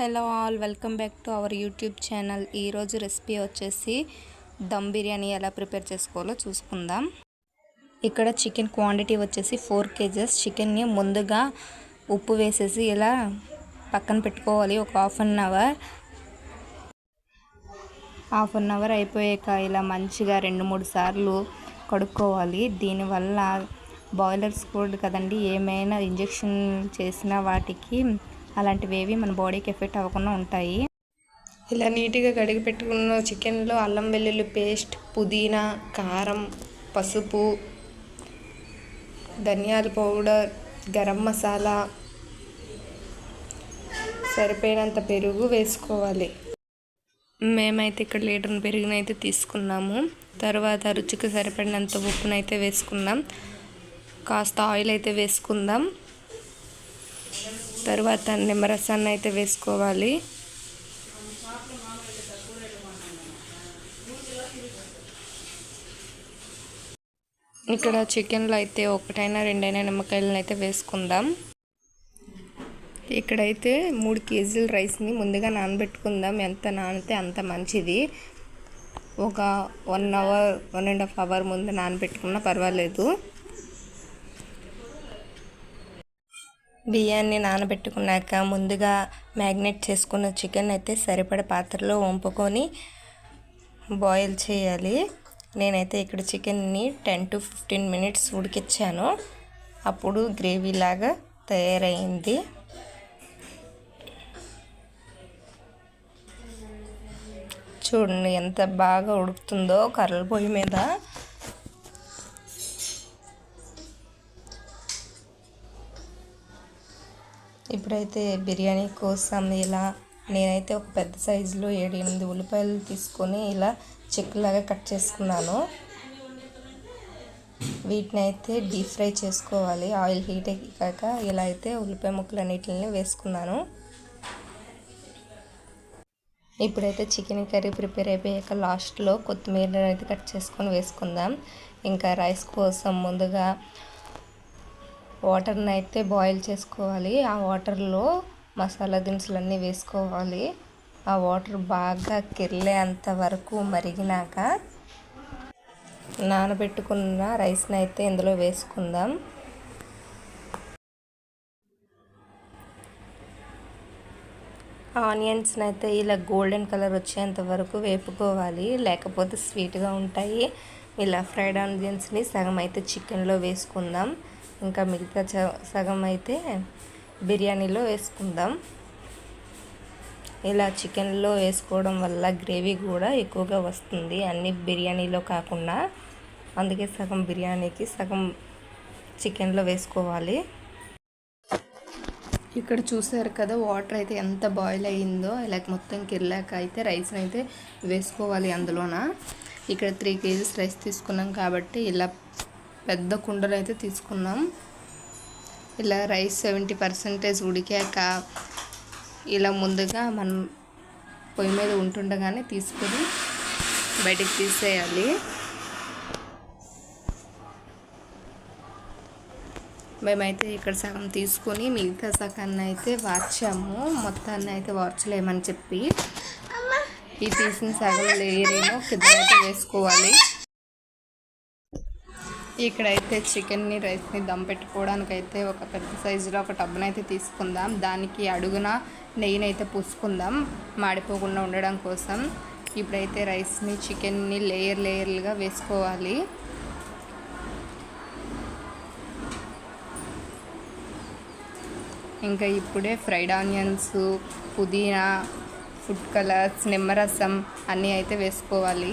Hello all welcome back to our YouTube channel. ఈరోజు recipe వచ్చేసి దమ్ బిర్యానీ ఎలా ప్రిపేర్ చేసుకోవాలో చూసుకుందాం. ఇక్కడ చికెన్ క్వాంటిటీ వచ్చేసి ఫోర్ కేజెస్. చికెన్ని ముందుగా ఉప్పు వేసేసి ఇలా పక్కన పెట్టుకోవాలి ఒక half an hour. Half an hour అయిపోయాక ఇలా మంచిగా రెండు మూడు సార్లు కడుక్కోవాలి. దీనివల్ల బాయిలర్స్ కూడా కదండి ఏమైనా ఇంజెక్షన్ చేసిన వాటికి అలాంటివి మన బాడీకి ఎఫెక్ట్ అవ్వకుండా ఉంటాయి. ఇలా నీట్గా కడిగి పెట్టుకున్న చికెన్లో అల్లం వెల్లుల్లి పేస్ట్ పుదీనా కారం పసుపు ధనియాల పౌడర్ గరం మసాలా సరిపోయినంత పెరుగు వేసుకోవాలి. మేమైతే ఇక్కడ లీటర్ పెరుగునైతే తీసుకున్నాము. తర్వాత రుచికి సరిపడినంత ఉప్పునైతే వేసుకున్నాం కాస్త ఆయిల్ అయితే వేసుకుందాం. తర్వాత నిమ్మరసాన్ని అయితే వేసుకోవాలి. ఇక్కడ చికెన్లో అయితే ఒకటైనా రెండైనా నిమ్మకాయలను అయితే వేసుకుందాం. ఇక్కడైతే మూడు కేజీల రైస్ని ముందుగా నానబెట్టుకుందాం. ఎంత నానితే అంత మంచిది. ఒక one hour one and half hour ముందు నానబెట్టుకున్నా పర్వాలేదు. బియ్యాన్ని నానబెట్టుకున్నాక ముందుగా మ్యాగ్నేట్ చేసుకున్న చికెన్ అయితే సరిపడ పాత్రలో వంపుకొని బాయిల్ చేయాలి. నేనైతే ఇక్కడ చికెన్ని టెన్ టు ఫిఫ్టీన్ మినిట్స్ ఉడికిచ్చాను. అప్పుడు గ్రేవీ లాగా తయారైంది. చూడండి ఎంత బాగా ఉడుకుతుందో కర్రల పొయ్యి మీద. ఇప్పుడైతే బిర్యానీ కోసం ఇలా నేనైతే ఒక పెద్ద సైజులో ఏడు ఎనిమిది ఉల్లిపాయలు తీసుకొని ఇలా చెక్కులాగా కట్ చేసుకున్నాను. వీటిని అయితే డీప్ ఫ్రై చేసుకోవాలి. ఆయిల్ హీట్ ఎక్కాక ఇలా అయితే ఉల్లిపాయ ముక్కలు అన్నిటిని వేసుకున్నాను. ఇప్పుడైతే చికెన్ కర్రీ ప్రిపేర్ అయిపోయాక లాస్ట్లో కొత్తిమీర అయితే కట్ చేసుకొని వేసుకుందాం. ఇంకా రైస్ కోసం ముందుగా వాటర్ని అయితే బాయిల్ చేసుకోవాలి. ఆ వాటర్లో మసాలా దినుసులన్నీ వేసుకోవాలి. ఆ వాటర్ బాగా కిర్లేంత వరకు మరిగినాక నానబెట్టుకున్న రైస్ని అయితే ఇందులో వేసుకుందాం. ఆనియన్స్ని అయితే ఇలా గోల్డెన్ కలర్ వచ్చేంత వరకు వేపుకోవాలి. లేకపోతే స్వీట్గా ఉంటాయి. ఇలా ఫ్రైడ్ ఆనియన్స్ని సగం అయితే చికెన్లో వేసుకుందాం. ఇంకా మిగతా సగం అయితే బిర్యానీలో వేసుకుందాం. ఇలా చికెన్లో వేసుకోవడం వల్ల గ్రేవీ కూడా ఎక్కువగా వస్తుంది. అన్ని బిర్యానీలో కాకుండా అందుకే సగం బిర్యానీకి సగం చికెన్లో వేసుకోవాలి. ఇక్కడ చూసారు కదా వాటర్ అయితే ఎంత బాయిల్ అయ్యిందో. ఇలా మొత్తం కిర్లాక అయితే రైస్ని అయితే వేసుకోవాలి అందులోన. ఇక్కడ త్రీ కేజీస్ రైస్ తీసుకున్నాం కాబట్టి ఇలా పెద్ద కుండలు అయితే తీసుకున్నాం. ఇలా రైస్ సెవెంటీ పర్సెంటేజ్ ఉడికాక ఇలా ముందుగా మనం పొయ్యి మీద ఉంటుండగానే తీసుకొని బయటికి తీసేయాలి. మేమైతే ఇక్కడ సగం తీసుకొని మిగతా సగాన్ని అయితే వార్చాము. మొత్తాన్ని అయితే వార్చలేమని చెప్పి. ఈ తీసిన సగం లేరేమో కింద అయితే వేసుకోవాలి. ఇక్కడైతే చికెన్ని రైస్ని దమ్ పెట్టుకోవడానికి అయితే ఒక పెద్ద సైజులో ఒక టబ్ని తీసుకుందాం. దానికి అడుగున నెయ్యిని అయితే పూసుకుందాం. మాడిపోకుండా ఉండడం కోసం ఇప్పుడైతే రైస్ని చికెన్ని లేయర్ లేయర్లుగా వేసుకోవాలి. ఇంకా ఇప్పుడే ఫ్రైడ్ ఆనియన్స్ పుదీనా ఫుడ్ కలర్స్ నిమ్మరసం అన్నీ అయితే వేసుకోవాలి.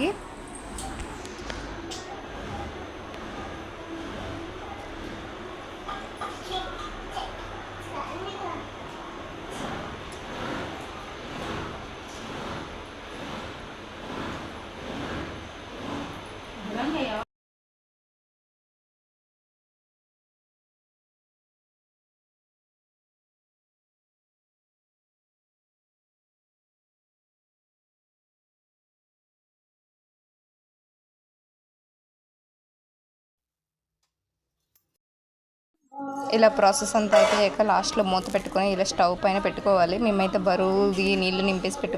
ఇలా ప్రాసెస్ అంతా అయితే లాస్ట్లో మూత పెట్టుకొని ఇలా స్టవ్ పైన పెట్టుకోవాలి. మేమైతే బరువుది నీళ్ళు నింపేసి పెట్టుకున్నాం